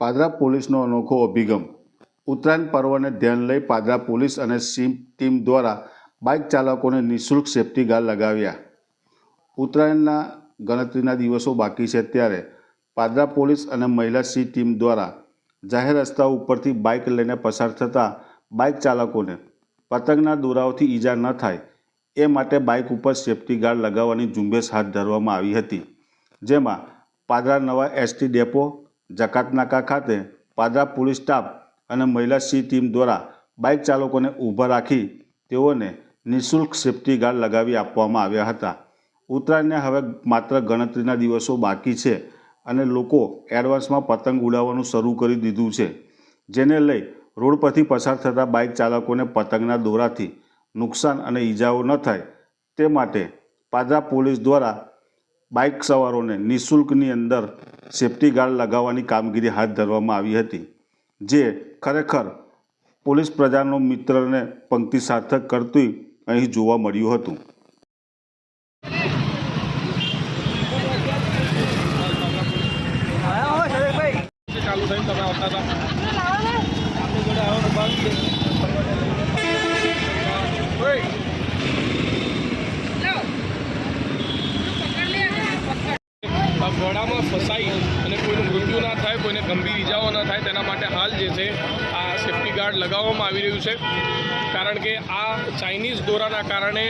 પાદરા પોલીસનો અનોખો અભિગમ. ઉત્તરાયણ પર્વને ધ્યાન લઈ પાદરા પોલીસ અને સીમ ટીમ દ્વારા બાઇક ચાલકોને નિઃશુલ્ક સેફ્ટી ગાર્ડ લગાવ્યા. ઉત્તરાયણના ગણતરીના દિવસો બાકી છે ત્યારે પાદરા પોલીસ અને મહિલા સી ટીમ દ્વારા જાહેર રસ્તા ઉપરથી બાઇક લઈને પસાર થતા બાઇક ચાલકોને પતંગના દોરાઓથી ઈજા ન થાય એ માટે બાઇક ઉપર સેફ્ટી ગાર્ડ લગાવવાની ઝુંબેશ હાથ ધરવામાં આવી હતી. જેમાં પાદરા નવા એસટી ડેપો જકાતનાકા ખાતે પાદરા પોલીસ સ્ટાફ અને મહિલા સી ટીમ દ્વારા બાઇક ચાલકોને ઊભા રાખી તેઓને નિઃશુલ્ક સેફ્ટી ગાર્ડ લગાવી આપવામાં આવ્યા હતા. ઉત્તરાયણને હવે માત્ર ગણતરીના દિવસો બાકી છે અને લોકો એડવાન્સમાં પતંગ ઉડાવવાનું શરૂ કરી દીધું છે, જેને લઈ રોડ પરથી પસાર થતા બાઇક ચાલકોને પતંગના દોરાથી નુકસાન અને ઈજાઓ ન થાય તે માટે પાદરા પોલીસ દ્વારા બાઇક સવારોને નિઃશુલ્કની અંદર સેફ્ટી ગાર્ડ લગાવવાની કામગીરી હાથ ધરવામાં આવી હતી, જે ખરેખર પોલીસ પ્રજાનો મિત્રને પંક્તિ સાર્થક કરતું અહીં જોવા મળ્યું હતું. તમે આવતા હતા આપણી જોડે આવો તો બંધ ઓય આ ગળામાં ફસાઈ અને કોઈનું મૃત્યુ ના થાય, કોઈને ગંભીર ઈજાઓ ન થાય, તેના માટે હાલ જે છે, આ સેફ્ટી ગાર્ડ લગાવવામાં આવી રહ્યું છે. કારણ કે આ ચાઇનીઝ દોરાના કારણે